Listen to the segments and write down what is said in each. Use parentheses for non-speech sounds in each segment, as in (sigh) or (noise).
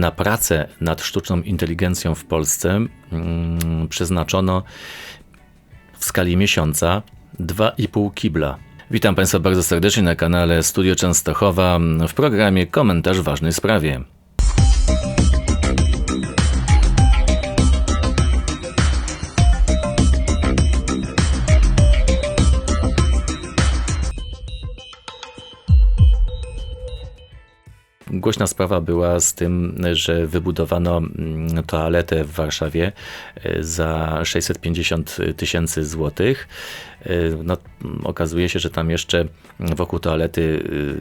Na pracę nad sztuczną inteligencją w Polsce mm, przeznaczono w skali miesiąca 2,5 kibla. Witam Państwa bardzo serdecznie na kanale Studio Częstochowa w programie Komentarz ważnej sprawie. Głośna sprawa była z tym, że wybudowano mm, toaletę w Warszawie e, za 650 tysięcy złotych. E, No, mm, okazuje się, że tam jeszcze wokół toalety y,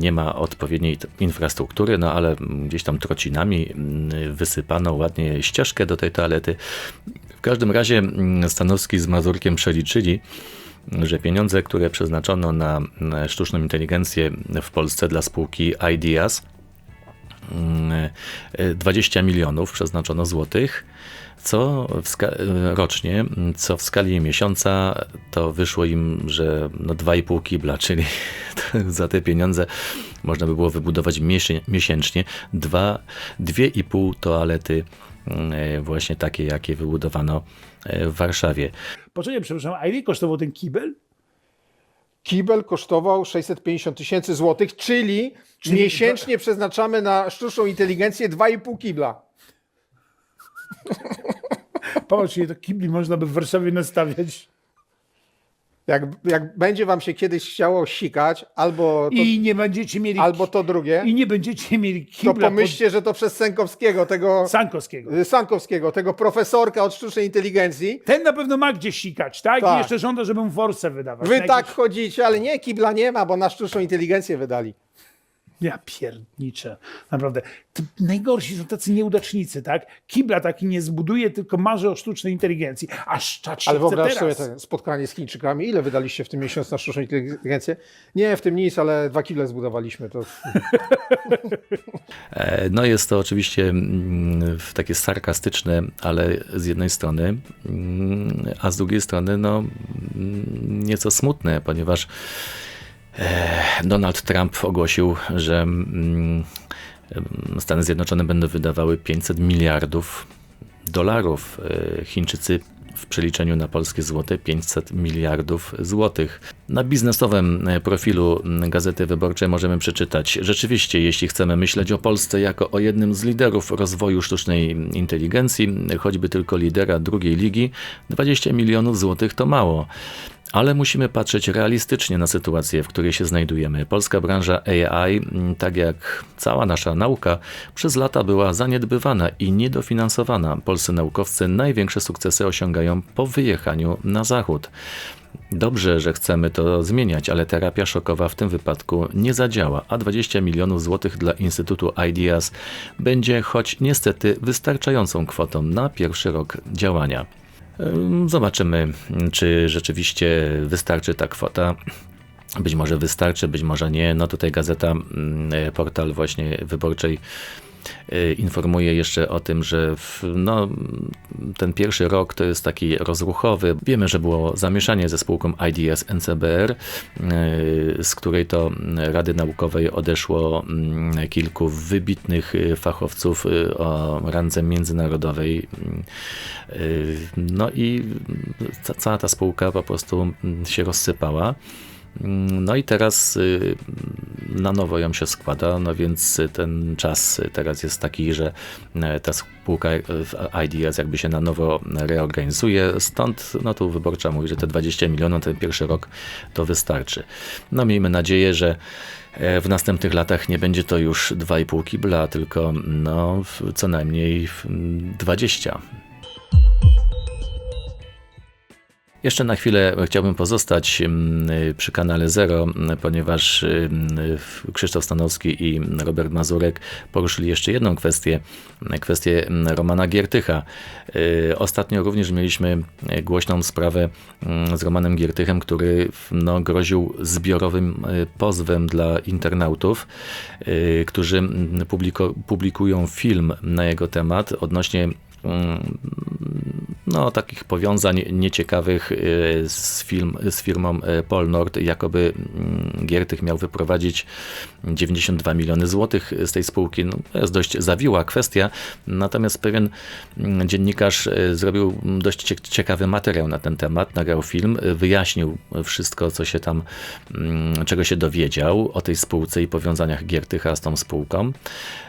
nie ma odpowiedniej infrastruktury, no ale gdzieś tam trocinami mm, wysypano ładnie ścieżkę do tej toalety. W każdym razie mm, Stanowski z Mazurkiem przeliczyli, że pieniądze, które przeznaczono na sztuczną inteligencję w Polsce dla spółki Ideas, mm, e, 20 milionów przeznaczono złotych, co e, rocznie, co w skali miesiąca to wyszło im, że no 2,5 kibla, (laughs) czyli (laughs) za te pieniądze można by było wybudować miesię- miesięcznie dwa, 2,5 toalety mm, właśnie takie, jakie wybudowano e, w Warszawie. Poczekaj, przepraszam, a ile kosztował ten kibel? Kibel kosztował 650 tysięcy złotych, czyli, Czyli miesięcznie przeznaczamy na sztuczną inteligencję 2,5 kibla. Popatrz, ile to kibli można by w Warszawie nastawiać. Jak, jak będzie wam się kiedyś chciało sikać, albo to, I nie będziecie mieli. albo to drugie, I nie będziecie mieli to kibla pomyślcie, że to przez Sękowskiego, tego pod Sankowskiego. y, Sankowskiego, tego profesorka od sztucznej inteligencji. Ten na pewno ma gdzie sikać, tak? I Tak. jeszcze żąda, żeby mu forsę wydawać. Wy Na tak jakieś- chodzicie, ale nie, kibla nie ma, bo na sztuczną inteligencję wydali. Ja pierniczę. Naprawdę. To najgorsi są tacy nieudacznicy, tak? Kibla taki nie zbuduje, tylko marzy o sztucznej inteligencji. A szczać się Ale wyobraź sobie teraz. to spotkanie z Chińczykami. Ile wydaliście w tym miesiącu na sztuczną inteligencję? Nie, w tym nic, ale dwa kible zbudowaliśmy. To (laughs) E, No jest to oczywiście mm, w- takie sarkastyczne, ale z jednej strony, mm, a z drugiej strony no, mm, nieco smutne, ponieważ Donald Trump ogłosił, że mm, Stany Zjednoczone będą wydawały 500 miliardów dolarów. E, Chińczycy w przeliczeniu na polskie złote 500 miliardów złotych. Na biznesowym e, profilu Gazety Wyborczej możemy przeczytać: Rzeczywiście, jeśli chcemy myśleć o Polsce jako o jednym z liderów rozwoju sztucznej inteligencji, choćby tylko lidera drugiej ligi, 20 milionów złotych to mało. Ale musimy patrzeć realistycznie na sytuację, w której się znajdujemy. Polska branża AI, tak jak cała nasza nauka, przez lata była zaniedbywana i niedofinansowana. Polscy naukowcy największe sukcesy osiągają po wyjechaniu na zachód. Dobrze, że chcemy to zmieniać, ale terapia szokowa w tym wypadku nie zadziała, a 20 milionów złotych dla Instytutu Ideas będzie, choć niestety, wystarczającą kwotą na pierwszy rok działania. Ym, Zobaczymy, czy rzeczywiście wystarczy ta kwota. Być może wystarczy, być może nie. No tutaj gazeta, mm, portal właśnie wyborczej informuje jeszcze o tym, że w, no, ten pierwszy rok to jest taki rozruchowy. Wiemy, że było zamieszanie ze spółką IDS NCBR, y, z której to Rady Naukowej odeszło mm, kilku wybitnych y, fachowców y, o randze międzynarodowej. Y, No i ca- cała ta spółka po prostu mm, się rozsypała. No i teraz y, na nowo ją się składa, no więc ten czas teraz jest taki, że e, ta spółka e, w IDS jakby się na nowo reorganizuje, stąd no tu wyborcza mówi, że te 20 milionów ten pierwszy rok to wystarczy. No miejmy nadzieję, że e, w następnych latach nie będzie to już 2,5 kibla, tylko no co najmniej w- 20. Jeszcze na chwilę chciałbym pozostać mm, przy kanale Zero, ponieważ mm, Krzysztof Stanowski i Robert Mazurek poruszyli jeszcze jedną kwestię, kwestię mm, Romana Giertycha. Y, Ostatnio również mieliśmy głośną sprawę z Romanem Giertychem, który no, groził zbiorowym y, pozwem dla internautów, y, którzy publiko- publikują film na jego temat odnośnie no, takich powiązań nieciekawych e, z, film, z firmą e, Polnord, jakoby mm, Giertych miał wyprowadzić 92 miliony złotych z tej spółki. No, to jest dość zawiła kwestia, natomiast pewien mm, dziennikarz e, zrobił dość cie- ciekawy materiał na ten temat, nagrał film, e, wyjaśnił wszystko, co się tam, mm, czego się dowiedział o tej spółce i powiązaniach Giertycha z tą spółką.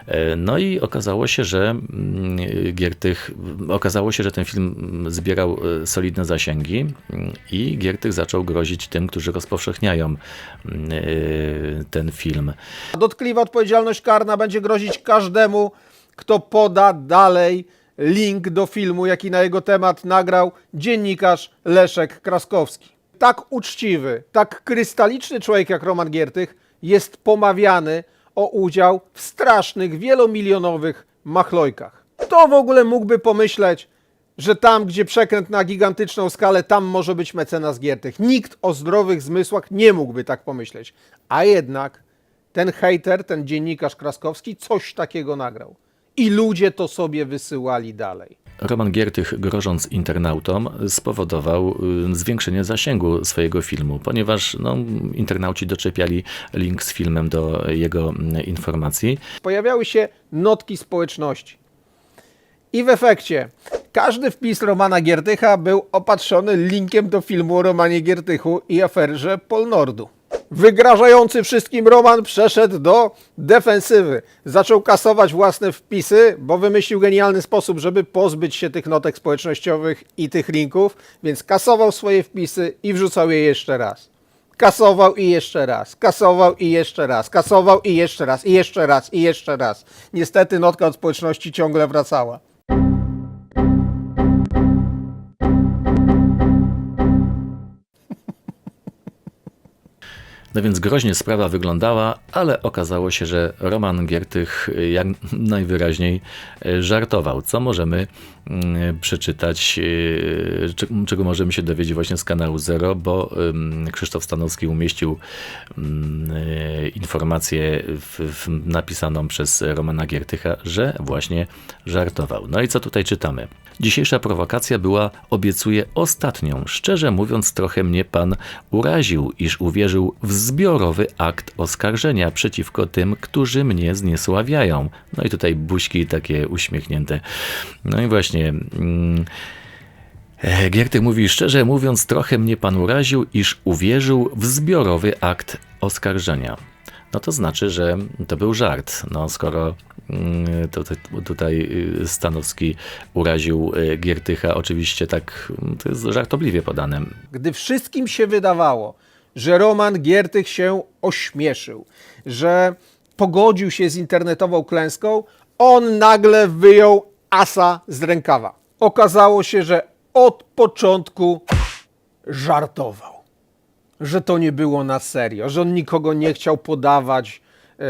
E, No i okazało się, że mm, Giertych, okazało się, że ten film zbierał solidne zasięgi i Giertych zaczął grozić tym, którzy rozpowszechniają ten film. Dotkliwa odpowiedzialność karna będzie grozić każdemu, kto poda dalej link do filmu, jaki na jego temat nagrał dziennikarz Leszek Kraskowski. Tak uczciwy, tak krystaliczny człowiek jak Roman Giertych jest pomawiany o udział w strasznych, wielomilionowych machlojkach. Kto w ogóle mógłby pomyśleć, że tam, gdzie przekręt na gigantyczną skalę, tam może być mecenas Giertych. Nikt o zdrowych zmysłach nie mógłby tak pomyśleć. A jednak ten hejter, ten dziennikarz Kraskowski coś takiego nagrał. I ludzie to sobie wysyłali dalej. Roman Giertych, grożąc internautom, spowodował y, zwiększenie zasięgu swojego filmu, ponieważ no, internauci doczepiali link z filmem do jego informacji. Pojawiały się notki społeczności. I w efekcie każdy wpis Romana Giertycha był opatrzony linkiem do filmu o Romanie Giertychu i aferze Polnordu. Wygrażający wszystkim Roman przeszedł do defensywy. Zaczął kasować własne wpisy, bo wymyślił genialny sposób, żeby pozbyć się tych notek społecznościowych i tych linków, więc kasował swoje wpisy i wrzucał je jeszcze raz. Kasował i jeszcze raz, kasował i jeszcze raz, kasował i jeszcze raz, i jeszcze raz, i jeszcze raz. Niestety notka od społeczności ciągle wracała. No więc groźnie sprawa wyglądała, ale okazało się, że Roman Giertych y, jak najwyraźniej y, żartował, co możemy mm, przeczytać, y, czego możemy się dowiedzieć właśnie z kanału Zero, bo Krzysztof Stanowski umieścił mm, informację w, w, napisaną przez Romana Giertycha, że właśnie żartował. No i co tutaj czytamy? Dzisiejsza prowokacja była, obiecuję, ostatnią. Szczerze mówiąc, trochę mnie pan uraził, iż uwierzył w zbiorowy akt oskarżenia przeciwko tym, którzy mnie zniesławiają. No i tutaj buźki takie uśmiechnięte. No i właśnie. Mm, Giertych mówi, szczerze mówiąc, trochę mnie pan uraził, iż uwierzył w zbiorowy akt oskarżenia. No to znaczy, że to był żart. No skoro mm, to, tutaj y, Stanowski uraził y, Giertycha, oczywiście tak, mm, to jest żartobliwie podane. Gdy wszystkim się wydawało, że Roman Giertych się ośmieszył, że pogodził się z internetową klęską, on nagle wyjął asa z rękawa. Okazało się, że od początku żartował. Że to nie było na serio, że on nikogo nie chciał podawać yy,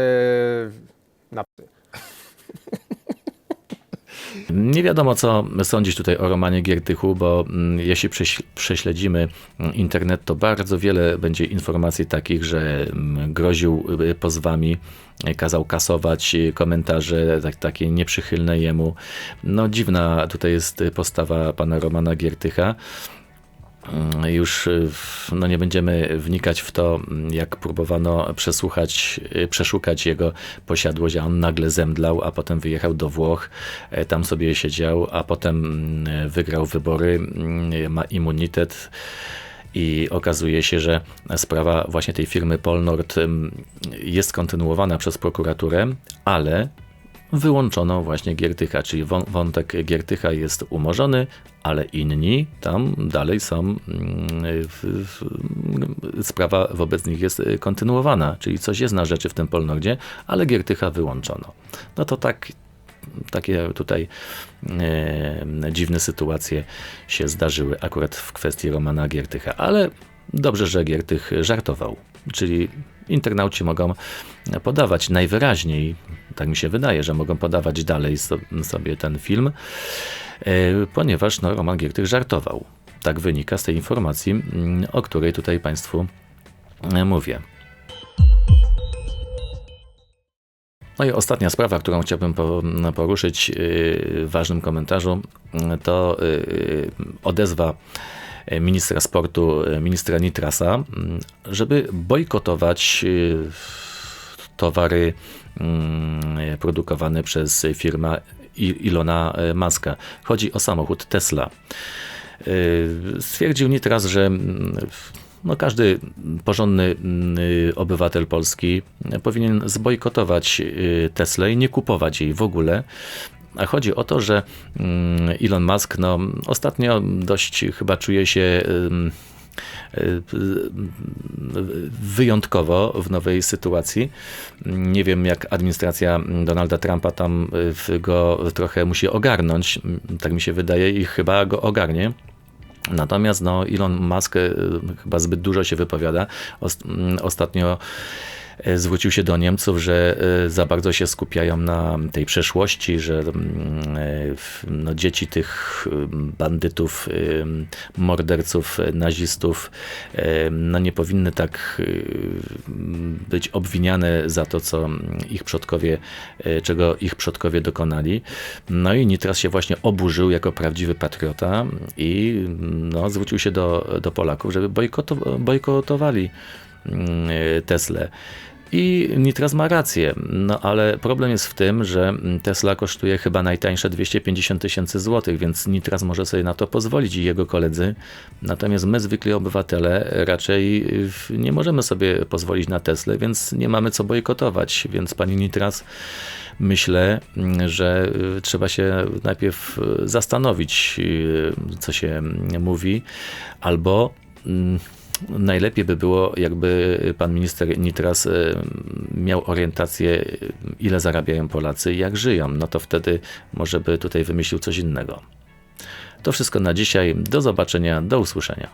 na psy. Nie wiadomo, co sądzić tutaj o Romanie Giertychu, bo mm, jeśli prześ- prześledzimy mm, internet, to bardzo wiele będzie informacji takich, że mm, groził y, pozwami, y, kazał kasować y, komentarze tak, takie nieprzychylne jemu. No dziwna tutaj jest postawa pana Romana Giertycha. Mm, Już y, no nie będziemy wnikać w to, mm, jak próbowano przesłuchać, y, przeszukać jego posiadłość, a on nagle zemdlał, a potem wyjechał do Włoch, e, tam sobie siedział, a potem mm, wygrał wybory, mm, ma immunitet. I okazuje się, że sprawa właśnie tej firmy Polnord jest kontynuowana przez prokuraturę, ale wyłączono właśnie Giertycha, czyli wą- wątek Giertycha jest umorzony, ale inni tam dalej są, mm, sprawa wobec nich jest kontynuowana, czyli coś jest na rzeczy w tym Polnordzie, ale Giertycha wyłączono. No to tak, takie tutaj e, dziwne sytuacje się zdarzyły akurat w kwestii Romana Giertycha, ale dobrze, że Giertych żartował, czyli internauci mogą podawać najwyraźniej, tak mi się wydaje, że mogą podawać dalej so, sobie ten film, e, ponieważ no, Roman Giertych żartował. Tak wynika z tej informacji, mm, o której tutaj Państwu e, mówię. No i ostatnia sprawa, którą chciałbym po- poruszyć yy, w ważnym komentarzu, to yy, odezwa yy, ministra sportu, yy, ministra Nitrasa, żeby bojkotować yy, towary produkowane przez firmę Ilona Maska. Chodzi o samochód Tesla. Stwierdził Nitras, że no każdy porządny obywatel Polski powinien zbojkotować Teslę i nie kupować jej w ogóle. A chodzi o to, że mm, Elon Musk no, ostatnio dość chyba czuje się ym, y, wyjątkowo w nowej sytuacji. Nie wiem, jak administracja Donalda Trumpa tam y, go trochę musi ogarnąć. Tak mi się wydaje i chyba go ogarnie. Natomiast no, Elon Musk y, chyba zbyt dużo się wypowiada. Mm, Ostatnio y, zwrócił się do Niemców, że y, za bardzo się skupiają na tej przeszłości, że mm, w- no, dzieci tych y, bandytów, morderców, nazistów no, nie powinny tak być obwiniane za to, co ich przodkowie, czego ich przodkowie dokonali. No i Nitras się właśnie oburzył jako prawdziwy patriota i no, zwrócił się do, do Polaków, żeby bojkoto, bojkotowali mm, Teslę. I Nitras ma rację, no ale problem jest w tym, że Tesla kosztuje chyba najtańsze 250 tysięcy złotych, więc Nitras może sobie na to pozwolić i jego koledzy. Natomiast my, zwykli obywatele, raczej nie możemy sobie pozwolić na Teslę, więc nie mamy co bojkotować. Więc pani Nitras, myślę, mm, że y, trzeba się najpierw y, zastanowić, y, co się mm, mówi, albo najlepiej by było, jakby pan minister Nitras y, miał orientację, ile zarabiają Polacy i jak żyją. No to wtedy może by tutaj wymyślił coś innego. To wszystko na dzisiaj. Do zobaczenia, do usłyszenia.